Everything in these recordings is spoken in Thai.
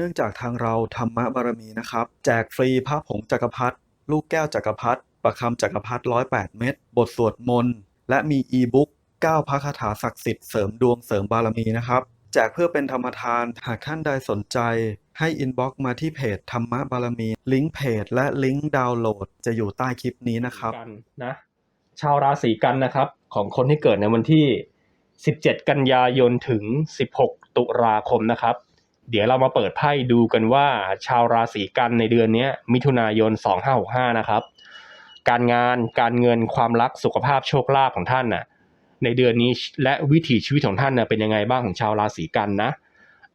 เนื่องจากทางเราธรรมบารมีนะครับ แจกฟรีพระผงจักรพรรดิลูกแก้วจักรพรรดิประคำจักรพรรดิ108เม็ดบทสวดมนต์ และมีอีบุ๊ก9พระคาถาศักดิ์สิทธิ์เสริมดวงเสริมบารมีนะครับแจกเพื่อเป็นธรรมทานหากท่านใดสนใจให้อินบ็อกซ์มาที่เพจธรรมบารมี ลิงก์เพจและลิงก์ดาวน์โหลดจะอยู่ใต้คลิปนี้นะครับกันนะชาวราศีกันนะครับ ของคนที่เกิดในวันที่ 17 กันยายนถึง 16 ตุลาคมนะครับ เดี๋ยวเรามาเปิดไพ่ดูกันว่า ชาวราศีกันในเดือนนี้มิถุนายน 2565 นะครับ การงานการเงินความรักสุขภาพโชคลาภของท่านน่ะในเดือนนี้และวิถีชีวิตของท่านน่ะเป็นยังไงบ้างของชาวราศีกันนะ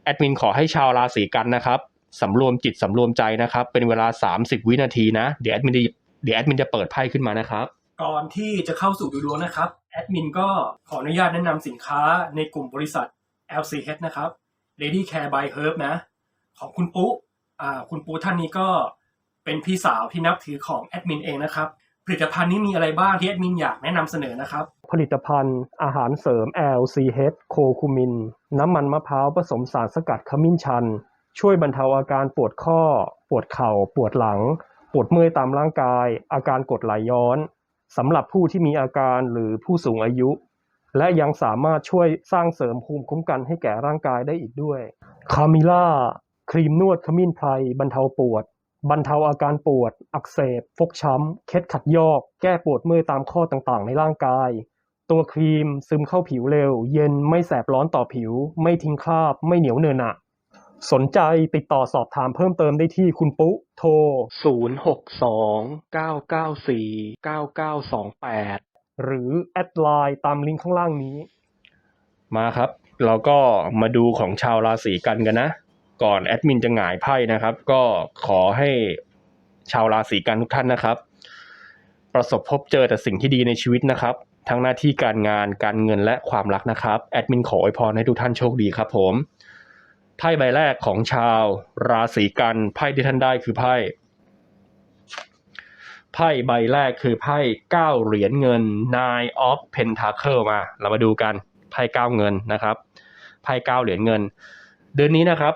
แอดมินขอให้ชาวราศีกันนะครับสำรวมจิตสำรวมใจนะครับ เป็นเวลา 30 วินาทีนะ เดี๋ยวแอดมินจะเดี๋ยวแอดมินจะเปิดไพ่ขึ้นมานะครับก่อนที่จะเข้าสู่ดูดวงนะครับแอดมินก็ขออนุญาตแนะนำสินค้าในกลุ่มบริษัท LCH นะครับ Lady Care by Herb นะ ของคุณปุ๊อ่าคุณปุ๊ท่านนี้ก็เป็นพี่สาวที่นับถือของแอดมินเองนะครับ ผลิตภัณฑ์นี้มีอะไรบ้างที่แอดมินอยากแนะนำเสนอนะครับ ผลิตภัณฑ์อาหารเสริม LCH โคคูมิน น้ำมันมะพร้าวผสมสารสกัดขมิ้นชัน ช่วยบรรเทาอาการปวดข้อ ปวดเข่า ปวดหลัง ปวดเมื่อยตามร่างกาย อาการกดไหลย้อนสำหรับผู้ที่มีอาการหรือผู้สูงอายุ และยังสามารถช่วยสร้างเสริมภูมิคุ้มกันให้แก่ร่างกายได้อีกด้วย คามิล่า ครีมนวดขมิ้นไพรบรรเทาปวด บรรเทาอาการปวด อักเสบ ฟกช้ำ เคล็ดขัดยอก แก้ปวดเมื่อยตามข้อต่างๆ ในร่างกาย ตัวครีมซึมเข้าผิวเร็ว เย็นไม่แสบร้อนต่อผิว ไม่ทิ้งคราบ ไม่เหนียวเนอะหนะสนใจติดต่อสอบถามเพิ่มเติมได้ที่คุณปุ๊โทร 062-994-9928 หรือแอดไลน์ตามลิงก์ข้างล่างนี้ มาครับ เราก็มาดูของชาวราศีกันกันนะ ก่อนแอดมินจะหงายไพ่นะครับ ก็ขอให้ชาวราศีกันทุกท่านนะครับ ประสบพบเจอแต่สิ่งที่ดีในชีวิตนะครับ ทั้งหน้าที่การงานการเงินและความรักนะครับแอดมินขออวยพรให้ทุกท่านโชคดีครับผมไพ่ใบแรกของชาวราศีกันไพ่ที่ท่านได้คือไพ่ ไพ่ใบแรกคือไพ่เก้าเหรียญเงิน Nine of Pentacle มา เรามาดูกันไพ่เก้าเงินนะครับไพ่เก้าเหรียญเงิน เดือนนี้นะครับ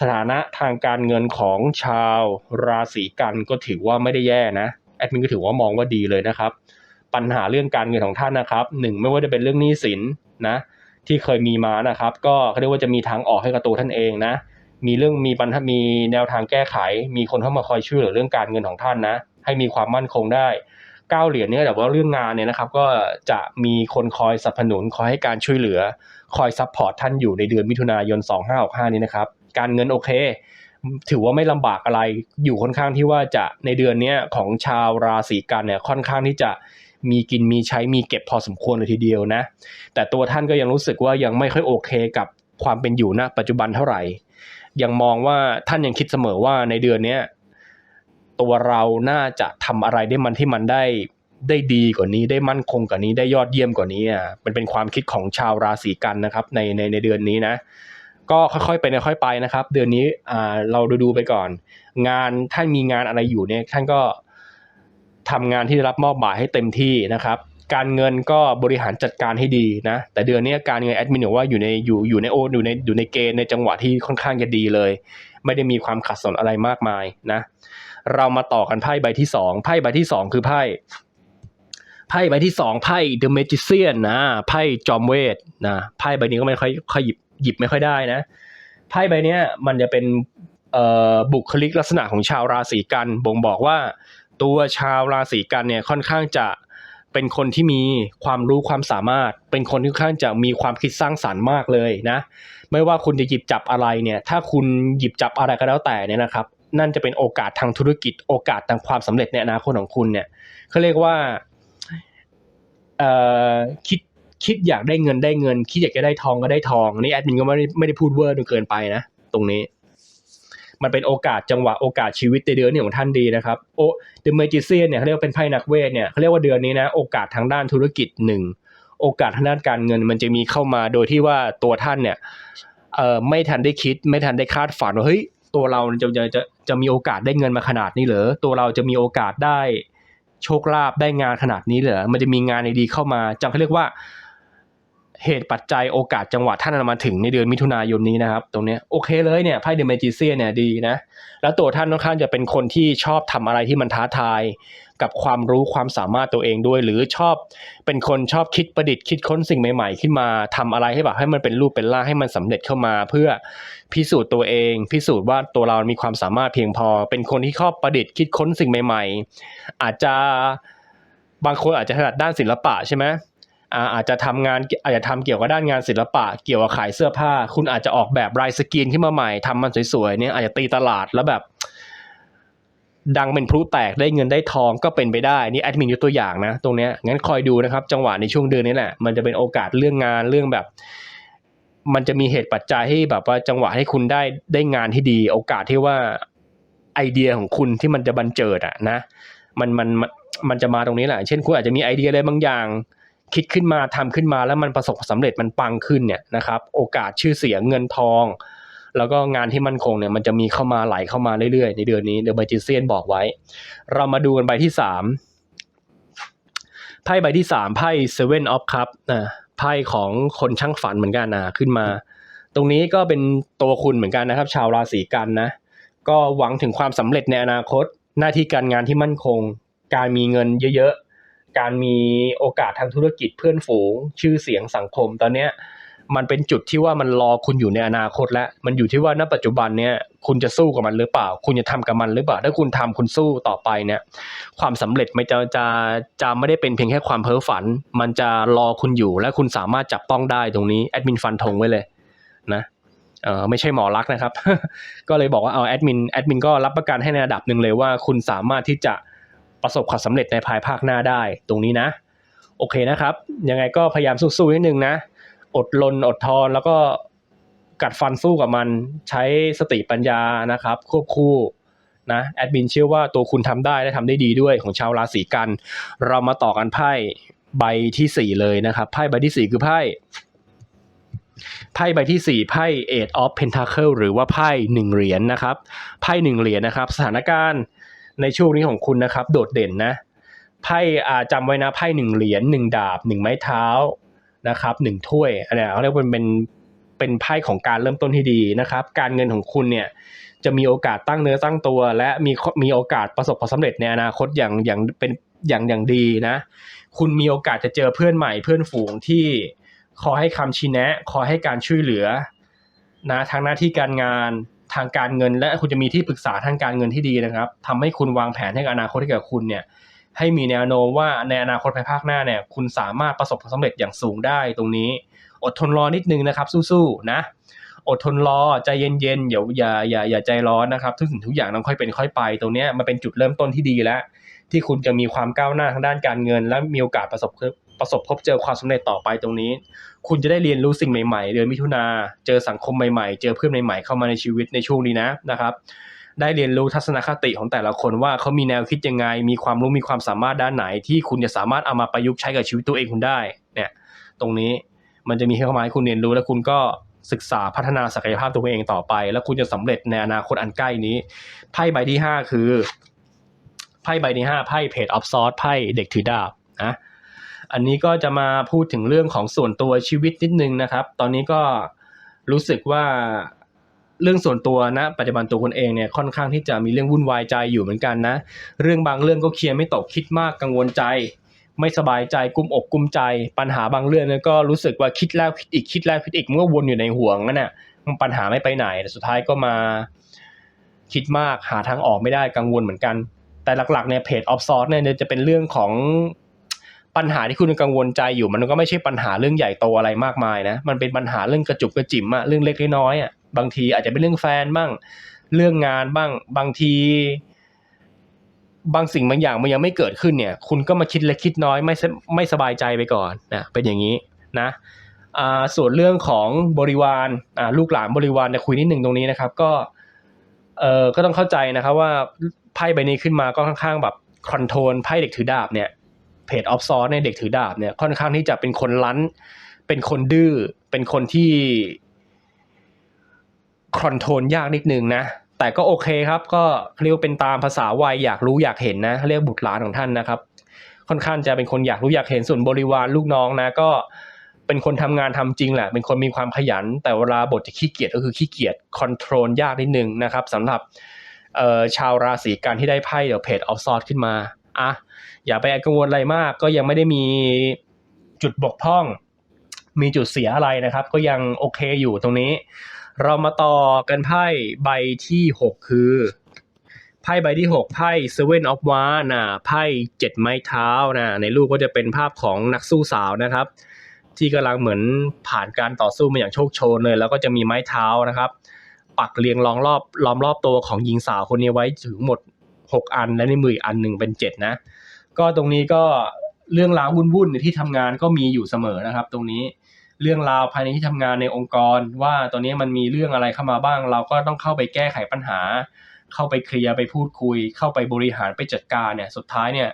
สถานะทางการเงินของชาวราศีกันก็ถือว่าไม่ได้แย่นะแอดมินก็ถือว่ามองว่าดีเลยนะครับ ปัญหาเรื่องการเงินของท่านนะครับหนึ่งไม่ว่าจะเป็นเรื่องหนี้สินนะที่เคยมีมานะครับ ก็เขาเรียกว่าจะมีทางออกให้กับตัวท่านเองนะ มีเรื่องมีปัญหามีแนวทางแก้ไข มีคนเข้ามาคอยช่วยเหลือเรื่องการเงินของท่านนะ ให้มีความมั่นคงได้ก้าเหรียญเนี่ยแต่ว่าเรื่องงานเนี่ยนะครับก็จะมีคนคอยสนับสนุนคอยให้การช่วยเหลือ คอยซัพพอร์ตท่านอยู่ในเดือนมิถุนายน 2565 นี้นะครับ การเงินโอเค ถือว่าไม่ลำบากอะไรอยู่ค่อนข้างที่ว่าจะในเดือนนี้ของชาวราศีกันเนี่ยค่อนข้างที่จะมีกินมีใช้มีเก็บพอสมควรเลยทีเดียวนะ แต่ตัวท่านก็ยังรู้สึกว่ายังไม่ค่อยโอเคกับความเป็นอยู่ณปัจจุบันเท่าไหร่ ยังมองว่าท่านยังคิดเสมอว่าในเดือนนี้ ตัวเราน่าจะทำอะไรได้มันที่มันได้ได้ดีกว่านี้ได้มั่นคงกว่านี้ได้ยอดเยี่ยมกว่านี้อะมันเป็นความคิดของชาวราศีกันนะครับในในในเดือนนี้นะ ก็ค่อยๆไปค่อยๆไปนะครับ เดือนนี้อ่าเราดูดูไปก่อน งานท่านมีงานอะไรอยู่เนี่ยท่านก็ทำงานที่ได้รับมอบหมายให้เต็มที่นะครับ การเงินก็บริหารจัดการให้ดีนะ แต่เดือนนี้การเงินแอดมินบอกว่าอยู่ในอยู่อยู่ในโออยู่ในอยู่ในเกณฑ์ในจังหวะที่ค่อนข้างจะดีเลย ไม่ได้มีความขัดสนอะไรมากมายนะ เรามาต่อกันไพ่ใบที่สองไพ่ใบที่สองคือไพ่ไพ่ใบที่สองไพ่ The Magician นะไพ่จอมเวทนะไพ่ใบนี้ก็ไม่ค่อยค่อยหยิบหยิบไม่ค่อยได้นะไพ่ใบนี้มันจะเป็นบุคลิกลักษณะของชาวราศีกันบ่งบอกว่าตัวชาวราศีกันเนี่ยค่อนข้างจะเป็นคนที่มีความรู้ความสามารถ เป็นคนที่ค่อนข้างจะมีความคิดสร้างสรรค์มากเลยนะ ไม่ว่าคุณจะหยิบจับอะไรเนี่ยถ้าคุณหยิบจับอะไรก็แล้วแต่เนี่ยนะครับนั่นจะเป็นโอกาสทางธุรกิจ โอกาสทางความสำเร็จในอนาคตของคุณเนี่ยเขาเรียกว่าคิดคิดอยากได้เงินได้เงิน คิดอยากจะได้ทองก็ได้ทองนนี่แอดมินก็ไม่ได้ไม่ได้พูดเวอร์จนเกินไปนะตรงนี้ มันเป็นโอกาสจังหวะโอกาสชีวิตในเดือนนี้ของท่านดีนะครับโอเดอะเมจิเซียนเนี่ยเขาเรียกว่าเป็นไพ่นักเวทเนี่ยเขาเรียกว่าเดือนนี้นะโอกาสทางด้านธุรกิจหนึ่ง โอกาสทางด้านการเงินมันจะมีเข้ามาโดยที่ว่าตัวท่านเนี่ยเอ่อไม่ทันได้คิด ไม่ทันได้คาดฝันว่าเฮ้ยตัวเราจะจะจะจะมีโอกาสได้เงินมาขนาดนี้เหรอตัวเราจะมีโอกาสได้โชคลาภได้งานขนาดนี้เหรอมันจะมีงานดีๆเข้ามาจำเขาเรียกว่า เหตุปัจจัยโอกาสจังหวะท่านมาถึงในเดือนมิถุนายนนี้นะครับ ตรงนี้โอเคเลยเนี่ยไพ่เดอะเมจิเซียเนี่ยดีนะ แล้วตัวท่านค่อนข้างจะเป็นคนที่ชอบทำอะไรที่มันท้าทาย กับความรู้ความสามารถตัวเองด้วย หรือชอบเป็นคนชอบคิดประดิษฐ์คิดค้นสิ่งใหม่ๆ ขึ้นมาทำอะไรให้แบบให้มันเป็นรูปเป็นร่างให้มันสำเร็จเข้ามา เพื่อพิสูจน์ตัวเอง พิสูจน์ว่าตัวเรามีความสามารถเพียงพอ เป็นคนที่ชอบประดิษฐ์คิดค้นสิ่งใหม่ ๆ อาจจะบางคนอาจจะถนัดด้านศิลปะใช่ไหม อาจจะทำงานอาจจะทำเกี่ยวกับด้านงานศิลปะ เกี่ยวกับขายเสื้อผ้า คุณอาจจะออกแบบลายสกรีนขึ้นมาใหม่ทำมันสวยๆเนี่ยอาจจะตีตลาดแล้วแบบ ดังเป็นพลุแตกได้เงินได้ทองก็เป็นไปได้นี่แอดมินยกตัวอย่างนะ ตรงเนี้ยงั้นคอยดูนะครับ จังหวะในช่วงเดือนนี้แหละมันจะเป็นโอกาสเรื่องงานเรื่องแบบ มันจะมีเหตุปัจจัยให้แบบว่าจังหวะให้คุณได้ได้งานที่ดี โอกาสที่ว่าไอเดียของคุณที่มันจะบันเจิดอะนะมันมันมันมันจะมาตรงนี้แหละ เช่นคุณอาจจะมีไอเดียอะไรบางอย่าง คิดขึ้นมาทำขึ้นมาแล้วมันประสบความสำเร็จมันปังขึ้นเนี่ยนะครับ โอกาสชื่อเสียงเงินทอง แล้วก็งานที่มั่นคงเนี่ยมันจะมีเข้ามาไหลเข้ามาเรื่อยๆ ในเดือนนี้เดอะ a มจิเซียนบอกไว้ เรามาดูกันใบที่สามไพ่ใบที่สามไพ่เซเว่นออฟคัพนะไพ่ของคนช่างฝันเหมือนกันนะขึ้นมา ตรงนี้ก็เป็นตัวคุณเหมือนกันนะครับ ชาวราศีกันนะ ก็หวังถึงความสำเร็จในอนาคต หน้าที่การงานที่มั่นคง การมีเงินเยอะๆ การมีโอกาสทางธุรกิจเพื่อนฝูง ชื่อเสียงสังคมตอนเนี้ยมันเป็นจุดที่ว่ามันรอคุณอยู่ในอนาคต แล้วมันอยู่ที่ว่าณปัจจุบันเนี่ยคุณจะสู้กับมันหรือเปล่า คุณจะทำกับมันหรือเปล่า ถ้าคุณทำคุณสู้ต่อไปเนี่ย ความสำเร็จไม่จะจะจะไม่ได้เป็นเพียงแค่ความเพ้อฝัน มันจะรอคุณอยู่และคุณสามารถจับต้องได้ตรงนี้แอดมินฟันธงไว้เลยนะเออไม่ใช่หมอรักษณ์นะครับ ก็เลยบอกว่าเอาแอดมินแอดมินก็รับประกันให้ในระดับหนึ่งเลยว่า คุณสามารถที่จะ ประสบความสำเร็จในภายภาคหน้าได้ตรงนี้นะ โอเคนะครับ ยังไงก็พยายามสู้ๆนิดนึงนะ อดลนอดทนแล้วก็กัดฟันสู้กับมันใช้สติปัญญานะครับ ควบคู่นะแอดมินเชื่อว่าตัวคุณทำได้และทำได้ดีด้วยของชาวราศีกัน เรามาต่อกันไพ่ใบที่สี่เลยนะครับ ไพ่ใบที่สี่คือไพ่ไพ่ใบที่สี่ไพ่ Eight of Pentacle หรือว่าไพ่หนึ่งเหรียญนะครับ ไพ่หนึ่งเหรียญนะครับ สถานการณ์ ในช่วงนี้ของคุณนะครับ โดดเด่นนะไพ่อ่าจำไว้นะไพ่หนึ่งเหรียญหนึ่งดาบหนึ่งไม้เท้านะครับหนึ่งถ้วยอันนี้เขาเรียกว่าเป็นเป็นไพ่ของการเริ่มต้นที่ดีนะครับ การเงินของคุณเนี่ยจะมีโอกาสตั้งเนื้อตั้งตัว และมีมีโอกาสประสบความสำเร็จในอนาคตอย่างอย่างเป็นอย่างอย่างดีนะ คุณมีโอกาสจะเจอเพื่อนใหม่เพื่อนฝูงที่คอยให้คำชี้แนะคอยให้การช่วยเหลือนะทางหน้าที่การงาน ทางการเงิน และคุณจะมีที่ปรึกษาทางการเงินที่ดีนะครับทำให้คุณวางแผนให้กับอนาคตให้กับคุณเนี่ยให้มีแนวโน้มว่าในอนาคตภายภาคหน้าเนี่ยคุณสามารถประสบความสำเร็จอย่างสูงได้ตรงนี้ อดทนรอนิดนึงนะครับ สู้ๆนะอดทนรอใจเย็นๆอย่าอย่าอย่าอย่าใจร้อนนะครับทุกสิ่งทุกอย่างต้องค่อยเป็นค่อยไป ตรงนี้มันเป็นจุดเริ่มต้นที่ดีแล้ว ที่คุณจะมีความก้าวหน้าทางด้านการเงิน และมีโอกาสประสบ ประสบพบเจอความสำเร็จต่อไปตรงนี้ คุณจะได้เรียนรู้สิ่งใหม่ๆ เดือนมิถุนาเจอสังคมใหม่ๆ เจอเพื่อนใหม่ๆ เข้ามาในชีวิตในช่วงนี้นะนะครับ ได้เรียนรู้ทัศนคติของแต่ละคนว่าเขามีแนวคิดยังไง มีความรู้มีความสามารถด้านไหน ที่คุณจะสามารถเอามาประยุกต์ใช้กับชีวิตตัวเองคุณได้ เนี่ย ตรงนี้มันจะมีเข้ามาให้คุณเรียนรู้และคุณก็ศึกษาพัฒนาศักยภาพตัวเองต่อไป แล้วคุณจะสำเร็จในอนาคตอันใกล้นี้ไพ่ใบที่ห้าคือไพ่ใบที่ห้าไพ่เพจออฟซอร์ไพ่เด็กถือดาบนะ อันนี้ก็จะมาพูดถึงเรื่องของส่วนตัวชีวิตนิดนึงนะครับ ตอนนี้ก็รู้สึกว่าเรื่องส่วนตัวนะ ปัจจุบันตัวคนเองเนี่ยค่อนข้างที่จะมีเรื่องวุ่นวายใจอยู่เหมือนกันนะ เรื่องบางเรื่องก็เคลียร์ไม่ตกคิดมากกังวลใจ ไม่สบายใจกุมอกกุมใจ ปัญหาบางเรื่องเนี่ยก็รู้สึกว่าคิดแล้วคิดอีกคิดแล้วคิดอีกมันก็วนอยู่ในห่วงนั่นแหละปัญหาไม่ไปไหนแต่สุดท้ายก็มาคิดมากหาทางออกไม่ได้กังวลเหมือนกัน แต่หลักๆเนี่ยเพจออฟซอร์เนี่ยจะเป็นเรื่องของ ปัญหาที่คุณกังวลใจอยู่มันก็ไม่ใช่ปัญหาเรื่องใหญ่โตอะไรมากมายนะ มันเป็นปัญหาเรื่องกระจุกกระจิ๋มอะเรื่องเล็กน้อยอะบางทีอาจจะเป็นเรื่องแฟนบ้าง เรื่องงานบ้าง บางที บางสิ่งบางอย่างมันยังไม่เกิดขึ้นเนี่ย คุณก็มาคิดเล็กคิดน้อยไม่ไม่สบายใจไปก่อนนะเป็นอย่างนี้นะส่วนเรื่องของบริวารลูกหลานบริวารจะคุยนิดหนึ่งตรงนี้นะครับ ก็เออก็ต้องเข้าใจนะครับว่าไพ่ใบนี้ขึ้นมาก็ค่อนข้างแบบคอนโทรลไพ่เด็กถือดาบเนี่ย เพจออฟซอร์ในเด็กถือดาบเนี่ยค่อนข้างที่จะเป็นคนลั้น เป็นคนดื้อ เป็นคนที่คอนโทรลยากนิดนึงนะ แต่ก็โอเคครับ ก็เรียกเป็นตามภาษาวัยอยากรู้อยากเห็นนะ เรียกบุตรหลานของท่านนะครับ ค่อนข้างจะเป็นคนอยากรู้อยากเห็นส่วนบริวารลูกน้องนะ ก็เป็นคนทำงานทำจริงแหละ เป็นคนมีความขยัน แต่เวลาบทจะขี้เกียจก็คือขี้เกียจคอนโทรลยากนิดนึงนะครับสำหรับชาวราศีกันที่ได้ไพ่เดี๋ยวเพจออฟซอร์ขึ้นมา อะอย่าไปกังวลอะไรมาก ก็ยังไม่ได้มีจุดบกพร่อง มีจุดเสียอะไรนะครับ ก็ยังโอเคอยู่ตรงนี้ เรามาต่อกันไพ่ใบที่ 6 คือไพ่ใบที่ 6 ไพ่ Seven of Wands นะไพ่เจ็ดไม้เท้านะในรูปก็จะเป็นภาพของนักสู้สาวนะครับ ที่กำลังเหมือนผ่านการต่อสู้มาอย่างโชคโชนเลย แล้วก็จะมีไม้เท้านะครับ ปักเรียงล้อมรอบล้อมรอบตัวของหญิงสาวคนนี้ไว้ถึงหมด 6อัน และในมืออีกอันหนึ่งเป็น7นะ ก็ตรงนี้ก็เรื่องราววุ่นๆในที่ทำงานก็มีอยู่เสมอนะครับ ตรงนี้เรื่องราวภายในที่ทำงานในองค์กร ว่าตอนนี้มันมีเรื่องอะไรเข้ามาบ้าง เราก็ต้องเข้าไปแก้ไขปัญหา เข้าไปเคลียร์ไปพูดคุย เข้าไปบริหารไปจัดการเนี่ยสุดท้ายเนี่ย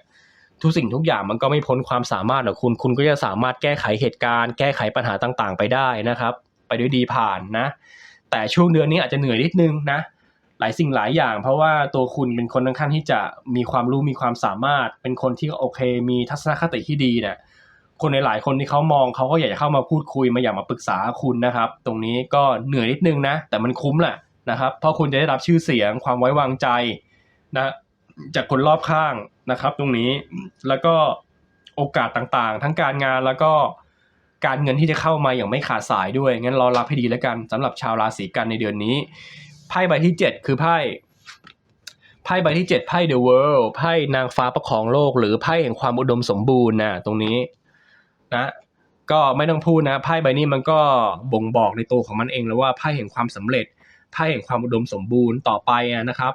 ทุกสิ่งทุกอย่างมันก็ไม่พ้นความสามารถของคุณ คุณก็จะสามารถแก้ไขเหตุการณ์ แก้ไขปัญหาต่างๆ ไปได้นะครับ ไปด้วยดีผ่านนะ แต่ช่วงเดือนนี้อาจจะเหนื่อยนิดนึงนะ หลายสิ่งหลายอย่าง เพราะว่าตัวคุณเป็นคนค่อนข้างที่จะมีความรู้มีความสามารถ เป็นคนที่โอเค มีทัศนคติที่ดีเนี่ยคนในหลายคนที่เขามองเขาก็อยากจะเข้ามาพูดคุยมาอยากมาปรึกษาคุณนะครับ ตรงนี้ก็เหนื่อยนิดนึงนะ แต่มันคุ้มแหละนะครับเพราะคุณจะได้รับชื่อเสียงความไว้วางใจนะจากคนรอบข้างนะครับ ตรงนี้แล้วก็โอกาสต่างๆ ทั้งการงานแล้วก็การเงินที่จะเข้ามาอย่างไม่ขาดสายด้วย งั้นรอรับให้ดีแล้วกันสำหรับชาวราศีกันในเดือนนี้ ไพ่ใบที่เจ็ดคือไพ่ไพ่ใบที่เจ็ดไพ่ The World ไพ่นางฟ้าประคองโลก หรือไพ่แห่งความอุดมสมบูรณ์นะตรงนี้นะก็ไม่ต้องพูดนะไพ่ใบนี้มันก็บ่งบอกในตัวของมันเองแล้วว่าไพ่แห่งความสำเร็จไพ่แห่งความอุดมสมบูรณ์ต่อไปนะครับ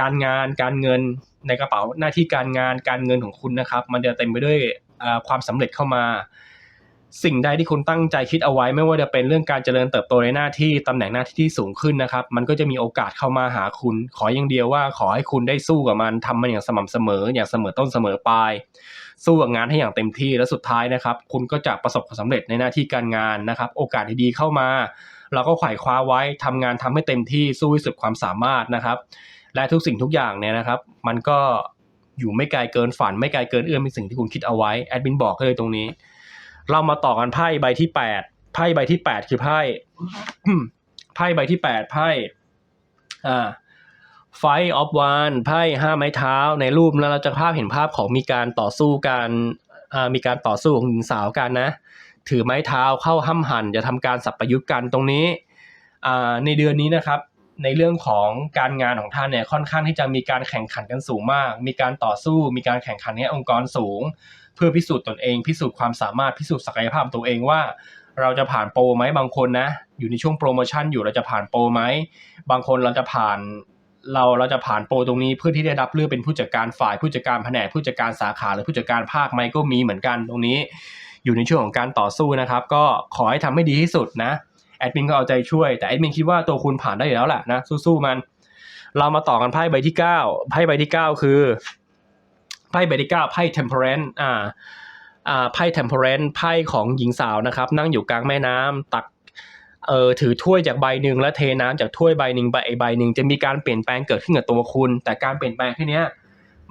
การงานการเงินในกระเป๋าหน้าที่การงานการเงินของคุณนะครับ มันจะเต็มไปด้วยความสำเร็จเข้ามา สิ่งใดที่คุณตั้งใจคิดเอาไว้ ไม่ว่าจะเป็นเรื่องการเจริญเติบโตในหน้าที่ตำแหน่งหน้าที่ที่สูงขึ้นนะครับ มันก็จะมีโอกาสเข้ามาหาคุณ ขออย่างเดียวว่าขอให้คุณได้สู้กับมันทำมันอย่างสม่ำเสมอ อย่างเสมอต้นเสมอปลายสู้กับงานให้อย่างเต็มที่และสุดท้ายนะครับ คุณก็จะประสบความสำเร็จในหน้าที่การงานนะครับ โอกาสดีๆเข้ามา เราก็ไขว่คว้าไว้ทำงานทำให้เต็มที่สู้ให้สุดความสามารถนะครับ และทุกสิ่งทุกอย่างเนี่ยนะครับ มันก็อยู่ไม่ไกลเกินฝัน ไม่ไกลเกินเอื้อมเป็นสิ่งที่คุณคิดเอาไว้แอดมินบอกเลยตรงนี้ เรามาต่อกันไพ่ใบที่แปดไพ่ใบที่แปดคือไพ่ไพ่ใบที่แปดไพ่อ่าไฟออฟวานไพ่ห้าไม้เท้า ในรูปแล้วเราจะภาพเห็นภาพของมีการต่อสู้กันมีการต่อสู้ของหญิงสาวกันนะ ถือไม้เท้าเข้าห้ำหั่นจะทำการสับประยุทธ์กันตรงนี้ในเดือนนี้นะครับ ในเรื่องของการงานของท่านเนี่ยค่อนข้างที่จะมีการแข่งขันกันสูงมาก มีการต่อสู้ มีการแข่งขันในองค์กรสูง เพื่อพิสูจน์ตนเอง พิสูจน์ความสามารถพิสูจน์ศักยภาพตัวเองว่า เราจะผ่านโปรไหมบางคนนะ อยู่ในช่วงโปรโมชั่นอยู่เราจะผ่านโปรไหมบางคนเราจะผ่านเราเราจะผ่านโปรตรงนี้เพื่อที่ได้รับเลือกเป็นผู้จัดการฝ่ายผู้จัดการแผนกผู้จัดการสาขาหรือผู้จัดการภาคไหมก็มีเหมือนกันตรงนี้ อยู่ในช่วงของการต่อสู้นะครับ ก็ขอให้ทำให้ดีที่สุดนะแอดมินก็เอาใจช่วย แต่แอดมินคิดว่าตัวคุณผ่านได้อยู่แล้วแหละนะสู้ๆมัน เรามาต่อกันไพ่ใบที่เก้าไพ่ใบที่เก้าคือ ไพ่ใบที่เก้าไพ่ temperance อ่าอ่าไพ่ temperance ไพ่ของหญิงสาวนะครับ นั่งอยู่กลางแม่น้ำตักเอ่อถือถ้วยจากใบหนึ่งแล้วเทน้ำจากถ้วยใบหนึ่งใบใบหนึ่งจะมีการเปลี่ยนแปลงเกิดขึ้นกับตัวคุณ แต่การเปลี่ยนแปลงที่เนี้ย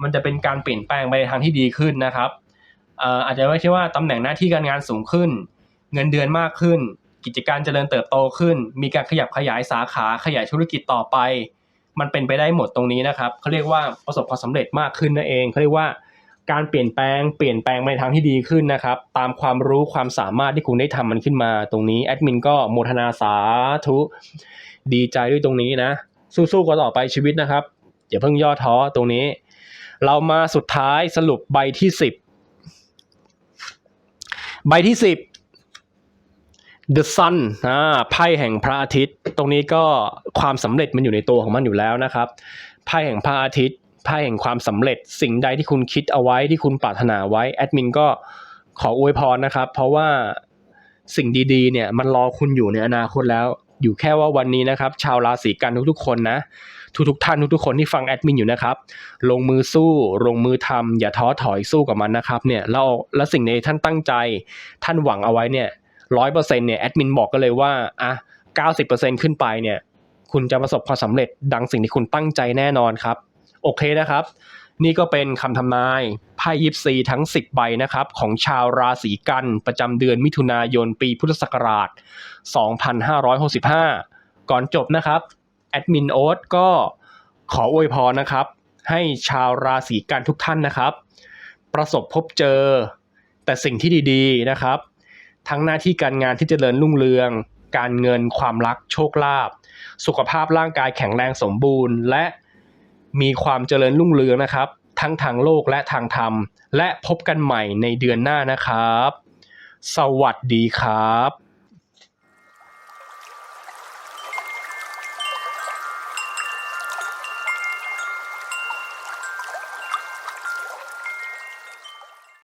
มันจะเป็นการเปลี่ยนแปลงไปในทางที่ดีขึ้นนะครับเอ่ออาจจะไม่ใช่ว่าตำแหน่งหน้าที่การงานสูงขึ้น เงินเดือนมากขึ้น กิจการเจริญเติบโตขึ้น มีการขยับขยายสาขาขยายธุรกิจต่อไป มันเป็นไปได้หมดตรงนี้นะครับเขาเรียกว่าประสบความสำเร็จมากขึ้นนั่นเองเขาเรียกว่าการเปลี่ยนแปลงเปลี่ยนแปลงไปในทางที่ดีขึ้นนะครับ ตามความรู้ความสามารถที่คุณได้ทำมันขึ้นมา ตรงนี้แอดมินก็โมทนาสาธุดีใจด้วยตรงนี้นะ สู้ๆกันต่อไปชีวิตนะครับอย่าเพิ่งย่อท้อตรงนี้ เรามาสุดท้ายสรุปใบที่สิบใบที่สิบ The Sun อ่าไพ่แห่งพระอาทิตย์ ตรงนี้ก็ความสำเร็จมันอยู่ในตัวของมันอยู่แล้วนะครับ ไพ่แห่งพระอาทิตย์ ไพ่แห่งความสำเร็จ สิ่งใดที่คุณคิดเอาไว้ที่คุณปรารถนาไว้ แอดมินก็ขออวยพรนะครับ เพราะว่าสิ่งดีๆ เนี่ยมันรอคุณอยู่ในอนาคตแล้ว อยู่แค่ว่าวันนี้นะครับ ชาวราศีกันทุกๆ คนนะ ทุกๆท่านทุกๆคนที่ฟังแอดมินอยู่นะครับ ลงมือสู้ ลงมือทำอย่าท้อถอยสู้กับมันนะครับ เนี่ยแล้วแล้วสิ่งในท่านตั้งใจ ท่านหวังเอาไว้เนี่ย ร้อยเปอร์เซ็นต์เนี่ยแอดมินบอกก็เลยว่าอะเก้าสิบเปอร์เซ็นต์ขึ้นไปเนี่ยคุณจะประสบความสำเร็จดังสิ่งที่คุณตั้งใจแน่นอนครับ โอเคนะครับ นี่ก็เป็นคำทำนายไพ่ยิปซีทั้ง 10 ใบนะครับ ของชาวราศีกันประจำเดือนมิถุนายนปีพุทธศักราช 2565 ก่อนจบนะครับแอดมินโอ๊ตก็ขออวยพรนะครับ ให้ชาวราศีกันทุกท่านนะครับ ประสบพบเจอแต่สิ่งที่ดีๆนะครับ ทั้งหน้าที่การงานที่เจริญรุ่งเรือง การเงินความรักโชคลาภสุขภาพร่างกายแข็งแรงสมบูรณ์ และมีความเจริญรุ่งเรืองนะครับ ทั้งทางโลกและทางธรรม และพบกันใหม่ในเดือนหน้านะครับ สวัสดีครับ